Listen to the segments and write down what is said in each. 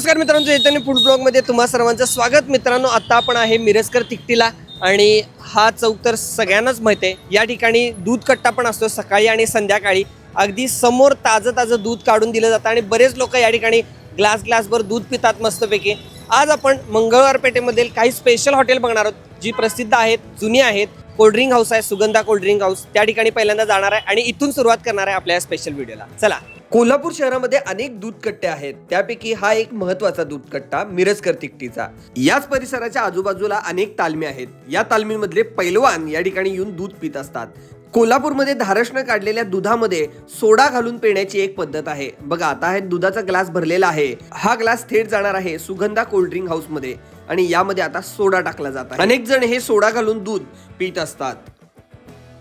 नमस्कार मित्रांनो चैतन्य फूड ब्लॉगमध्ये तुम्हा सर्वांचं स्वागत. मित्रांनो आत्ता आपण आहे मिरजकर तिकटीला आणि हा चौक तर सगळ्यांनाच माहिती आहे. या ठिकाणी दूध कट्टा पण असतो सकाळी आणि संध्याकाळी. अगदी समोर ताजं ताजं दूध काढून दिलं जातं आणि बरेच लोक या ठिकाणी ग्लास ग्लासभर दूध पितात मस्तपैकी. आज आपण मंगळवार पेठेमधील काही स्पेशल हॉटेल बघणार आहोत जी प्रसिद्ध आहेत जुनी आहेत. कोल्ड्रिंक हाऊस आहे सुगंधा कोल्ड्रिंक हाऊस त्या ठिकाणी पहिल्यांदा जाणार आहे आणि इथून सुरुवात करणार आहे आपल्या स्पेशल व्हिडिओला चला. कोल्हापूर शहरामध्ये अनेक दूध कट्टे आहेत. त्यापैकी हा एक महत्त्वाचा दूध कट्टा मिरजकर तिकटीचा. याच परिसराच्या आजूबाजूला अनेक तालमी आहेत. या तालमीमधले पैलवान या ठिकाणी येऊन दूध पित असतात. कोल्हापूरमध्ये धारसनं काढलेल्या दुधामध्ये सोडा घालून पिण्याची एक पद्धत आहे. बघा आता हे दुधाचा ग्लास भरलेला आहे. हा ग्लास थेट जाणार आहे सुगंधा कोल्ड्रिंक हाऊसमध्ये आणि यामध्ये आता सोडा टाकला जात आहे. अनेक जण हे सोडा घालून दूध पित असतात.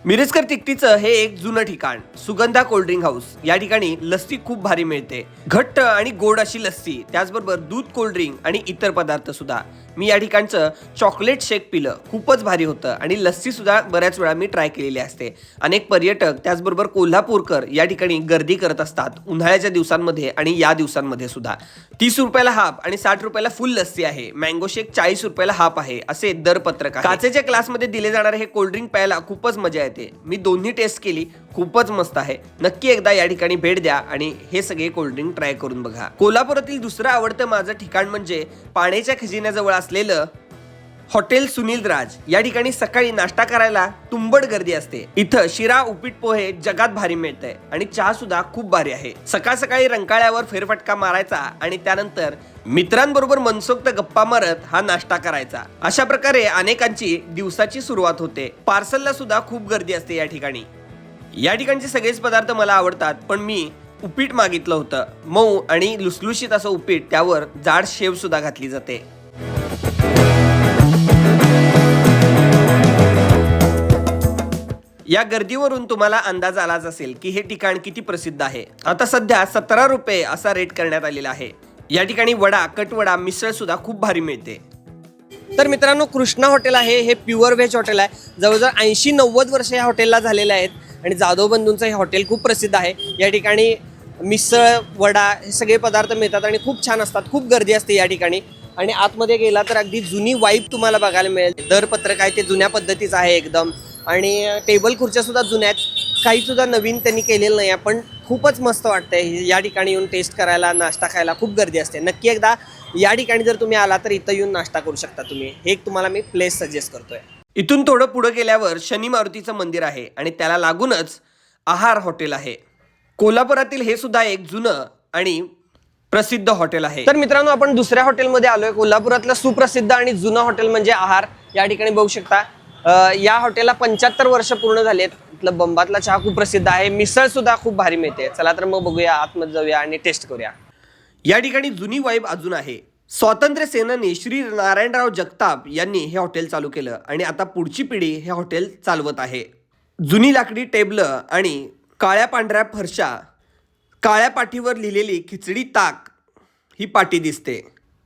मिरजकर तिकटीचं हे एक जुनं ठिकाण सुगंधा कोल्ड्रिंक हाऊस. या ठिकाणी लस्सी खूप भारी मिळते. घट्ट आणि गोड अशी लस्सी त्याचबरोबर दूध कोल्ड्रिंक आणि इतर पदार्थ सुद्धा. मी या ठिकाणचं चॉकलेट शेक पिलं खूपच भारी होतं आणि लस्सी सुद्धा बऱ्याच वेळा मी ट्राय केलेली असते. अनेक पर्यटक त्याचबरोबर कोल्हापूरकर या ठिकाणी गर्दी करत असतात उन्हाळ्याच्या दिवसांमध्ये आणि या दिवसांमध्ये सुद्धा. तीस रुपयाला हाफ आणि साठ रुपयाला फुल लस्सी आहे. मँगो शेक चाळीस रुपयाला हाफ आहे असे दरपत्रक पत्रक काचेच्या क्लासमध्ये दिले जाणारे हे कोल्ड्रिंक प्यायला खूपच मजा येते. मी दोन्ही टेस्ट केली. खूपच मस्त आहे. नक्की एकदा या ठिकाणी भेट द्या आणि हे सगळे कोल्ड्रिंक ट्राय करून बघा. कोल्हापुरातील दुसरं आवडतं माझं ठिकाण म्हणजे पाण्याच्या खजिन्याजवळ असलेलं हॉटेल सुनील राज. या ठिकाणी सकाळी नाश्ता करायला तुंबड गर्दी असते. इथं शिरा उपीट पोहे जगात भारी मिळतंय आणि चहा सुद्धा खूप भारी आहे. सकाळ सकाळी रंकाळ्यावर फेरफटका मारायचा आणि त्यानंतर मित्रांबरोबर मनसोक्त गप्पा मारत हा नाश्ता करायचा. अशा प्रकारे अनेकांची दिवसाची सुरुवात होते. पार्सलला सुद्धा खूप गर्दी असते या ठिकाणी. या ठिकाणचे सगळेच पदार्थ मला आवडतात पण मी उपीट मागितलं होतं. मऊ आणि लुसलुशीत असं उपीट त्यावर जाड शेव सुद्धा घातली जाते. या गर्दीवरून तुम्हाला अंदाज आलाच असेल की हे ठिकाण किती प्रसिद्ध आहे. आता सध्या सतरा रुपये असा रेट करण्यात आलेला आहे. या ठिकाणी वडा कटवडा मिसळ सुद्धा खूप भारी मिळते. तर मित्रांनो कृष्णा हॉटेल आहे. हे प्युअर व्हेज हॉटेल आहे. जवळजवळ ऐंशी नव्वद वर्ष या हॉटेलला झालेले आहेत आणि जाधव बंधूंचं हे हॉटेल खूप प्रसिद्ध आहे. या ठिकाणी मिसळ वडा हे सगळे पदार्थ मिळतात आणि खूप छान असतात. खूप गर्दी असते या ठिकाणी. आणि आतमध्ये गेला तर अगदी जुनी वाईब तुम्हाला बघायला मिळेल. दरपत्रक आहे ते जुन्या पद्धतीचं आहे एकदम. आणि टेबल खुर्च्या सुद्धा जुन्या आहेत. काही सुद्धा नवीन त्यांनी केलेलं नाही आहे पण खूपच मस्त वाटतंय. या ठिकाणी येऊन टेस्ट करायला नाश्ता खायला खूप गर्दी असते. नक्की एकदा या ठिकाणी जर तुम्ही आला तर इथं येऊन नाश्ता करू शकता तुम्ही. हे एक तुम्हाला मी प्लेस सजेस्ट करतोय. इथून थोडं पुढं गेल्यावर शनी मारुतीचं मंदिर आहे आणि त्याला लागूनच आहार हॉटेल आहे. कोल्हापुरातील हे सुद्धा एक जुनं आणि प्रसिद्ध हॉटेल आहे. तर मित्रांनो आपण दुसऱ्या हॉटेलमध्ये आलोय. कोल्हापुरातलं सुप्रसिद्ध आणि जुनं हॉटेल म्हणजे आहार. या ठिकाणी बघू शकता. या हॉटेलला पंच्याहत्तर वर्ष पूर्ण झालेत. इथलं बंबातला चहा खूप प्रसिद्ध आहे. मिसळ सुद्धा खूप भारी मिळते. चला तर मग बघूया आतमध्ये जाऊया आणि टेस्ट करूया. या ठिकाणी जुनी वाईब अजून आहे. स्वातंत्र्य सेनानी श्री नारायणराव जगताप यांनी हे हॉटेल चालू केलं आणि आता पुढची पिढी हे हॉटेल चालवत आहे. जुनी लाकडी टेबलं आणि काळ्या पांढऱ्या फरशा काळ्या पाठीवर लिहिलेली खिचडी ताक ही पाटी दिसते.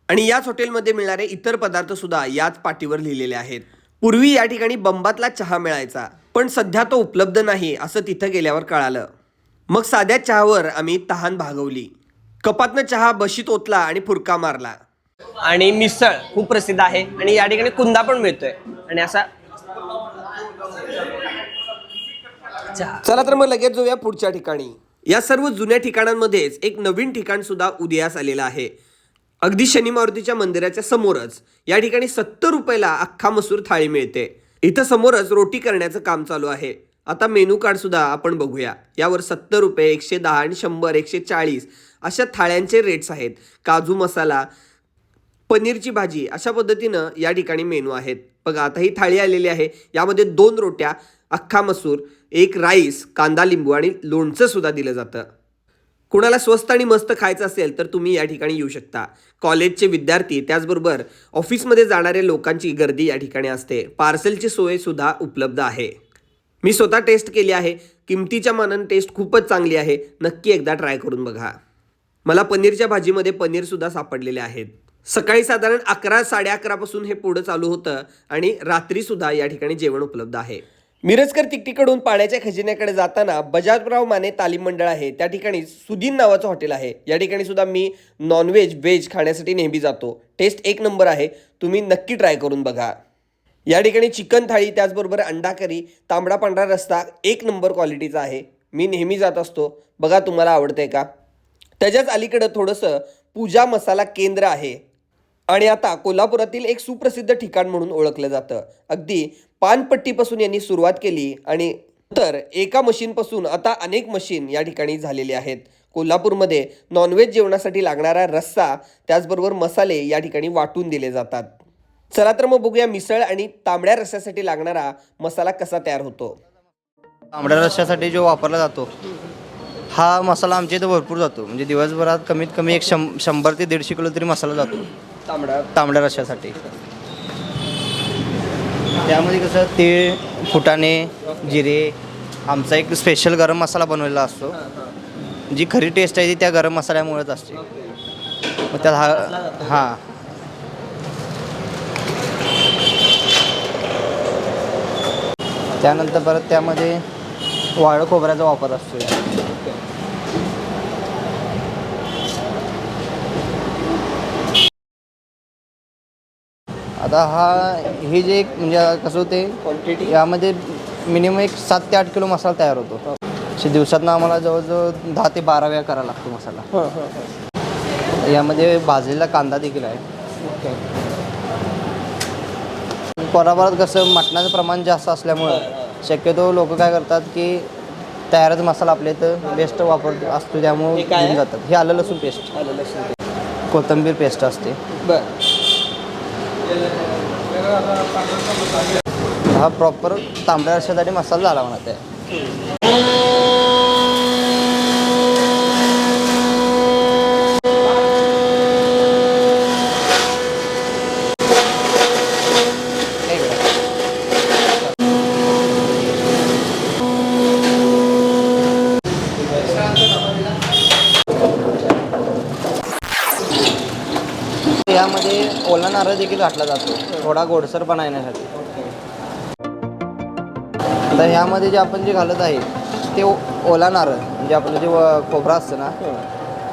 आणि याच हॉटेलमध्ये मिळणारे इतर पदार्थसुद्धा याच पाटीवर लिहिलेले आहेत. पूर्वी या ठिकाणी बंबातला चहा मिळायचा पण सध्या तो उपलब्ध नाही असं तिथं गेल्यावर कळालं. मग साध्या चहावर आम्ही तहान भागवली. कपातनं चहा बशीत ओतला आणि फुरका मारला. आणि मिसळ खूप प्रसिद्ध आहे आणि या ठिकाणी कुंदा पण मिळतोय. आणि असा चला तर मग लगेच जाऊया पुढच्या ठिकाणी. या सर्व जुन्या ठिकाणांमध्येच एक नवीन ठिकाण सुद्धा उदयास आलेलं आहे. अगदी शनी मारुतीच्या मंदिराच्या समोरच. या ठिकाणी सत्तर रुपयाला अख्खा मसूर थाळी मिळते. इथं समोरच रोटी करण्याचं काम चालू आहे. आता मेनू कार्ड सुद्धा आपण बघूया. यावर सत्तर रुपये एकशे दहा आणि शंभर एकशे चाळीस अशा थाळ्यांचे रेट्स आहेत. काजू मसाला पनीरची भाजी अशा पद्धतीनं या ठिकाणी मेनू आहेत. बघा आता ही थाळी आलेली आहे. यामध्ये दोन रोट्या अख्खा मसूर एक राईस कांदा लिंबू आणि लोणचं सुद्धा दिलं जातं. कुणाला स्वस्त आणि मस्त खायचं असेल तर तुम्ही या ठिकाणी येऊ शकता. कॉलेजचे विद्यार्थी त्याचबरोबर ऑफिसमध्ये जाणाऱ्या लोकांची गर्दी या ठिकाणी असते. पार्सलची सोय सुद्धा उपलब्ध आहे. मी स्वतः टेस्ट केली आहे. किमतीच्या मानाने टेस्ट खूपच चांगली आहे. नक्की एकदा ट्राय करून बघा. मला पनीरच्या भाजीमध्ये पनीरसुद्धा सापडलेले आहेत. सकाळी साधारण अकरा साडे अकरापासून हे पुढं चालू होतं आणि रात्रीसुद्धा या ठिकाणी जेवण उपलब्ध आहे. मिरजकर तिकटीकडून पाण्याच्या खजिन्याकडे जाताना बजाजराव माने तालीम मंडळ आहे. त्या ठिकाणी सुदीन नावाचं हॉटेल आहे. या ठिकाणी सुद्धा मी नॉनव्हेज व्हेज खाण्यासाठी नेहमी जातो. टेस्ट एक नंबर आहे. तुम्ही नक्की ट्राय करून बघा. या ठिकाणी चिकन थाळी त्याचबरोबर अंडा करी तांबडा पांढरा रस्ता एक नंबर क्वालिटीचा आहे. मी नेहमी जात असतो. बघा तुम्हाला आवडतंय का? त्याच्याच अलीकडं थोडंसं पूजा मसाला केंद्र आहे. आणि आता कोल्हापुरातील एक सुप्रसिद्ध ठिकाण म्हणून ओळखलं जातं. अगदी पानपट्टीपासून यांनी सुरुवात केली आणि तर एका मशीनपासून आता अनेक मशीन या ठिकाणी झालेले आहेत. कोल्हापूरमध्ये नॉनव्हेज जेवणासाठी लागणारा रस्सा त्याचबरोबर मसाले या ठिकाणी वाटून दिले जातात. चला तर मग बघूया मिसळ आणि तांबड्या रस्स्यासाठी लागणारा मसाला कसा तयार होतो. तांबड्या रस्स्यासाठी जो वापरला जातो हा मसाला आमच्या इथं भरपूर जातो. म्हणजे दिवसभरात कमीत कमी एक शं शंभर ते दीडशे किलो तरी मसाला जातो. तांबडा. तांबड्या रस्स्यासाठी. त्यामध्ये कसं तीळ फुटाणे जिरे आमचा एक स्पेशल गरम मसाला बनवलेला असतो. जी खरी टेस्ट आहे ती त्या गरम मसाल्यामुळेच असते. मग त्यात हा हां. त्यानंतर परत त्यामध्ये वाळं खोबऱ्याचा वापर असतो आता हा हे जे एक म्हणजे कसं होते क्वांटिटी यामध्ये मिनिमम एक सात ते आठ किलो मसाला तयार होतो. असे दिवसातनं आम्हाला जवळजवळ दहा ते बारा वेळा करायला लागतो मसाला. यामध्ये भाजलेला कांदा देखील आहे. कोल्हापुरात कसं मटणाचं प्रमाण जास्त असल्यामुळं शक्यतो लोक काय करतात की तयारच मसाला आपल्या इथं बेस्ट वापर असतो त्यामुळे हे काय घेऊन आहे? जातात. हे आलं लसूण पेस्ट आलं लक्षात कोथिंबीर पेस्ट असते. बर. हा प्रॉपर तांबड्या रश्यासाठी मसाला झाला म्हणत आहे यामध्ये ओला नारळ देखील घातला जातो. थोडा गोडसरपणा येण्यासाठी. तर ह्यामध्ये जे आपण जे घालत आहे ते ओला नारळ म्हणजे आपलं जे खोबरं असतं ना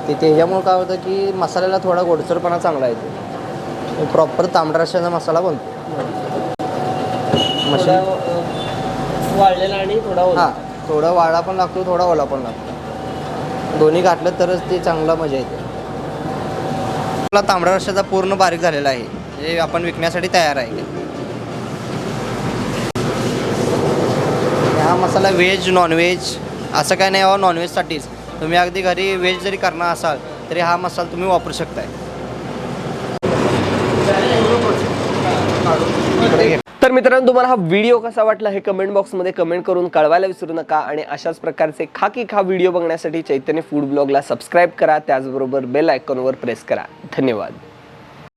ते त्याच्यामुळे काय होतं की मसाल्याला थोडा गोडसरपणा चांगला येतो. प्रॉपर तांबडा रश्याचा मसाला बनतो. मशीन वाळलेला आणि थोडा. हां थोडा वाळा पण लागतो थोडा ओला पण लागतो. दोन्ही घातलं तरच ते चांगला मजा येते. आपला तांबडा रस्त्याचा पूर्ण बारीक झालेला आहे. जे आपण विकण्यासाठी तयार आहे. हा मसाला व्हेज नॉनव्हेज असं काय नाही बाबा नॉनव्हेजसाठीच तुम्ही अगदी घरी व्हेज जरी करणार असाल तरी हा मसाला तुम्ही वापरू शकताय. मित्रांनो तुम्हाला हा व्हिडिओ कसा वाटला हे कमेंट बॉक्समध्ये कमेंट करून कळवायला विसरू नका आणि अशाच प्रकारचे खाकी खा व्हिडिओ बघण्यासाठी चैतन्य फूड ब्लॉगला सबस्क्राईब करा. त्याचबरोबर बेल आयकॉनवर प्रेस करा. धन्यवाद.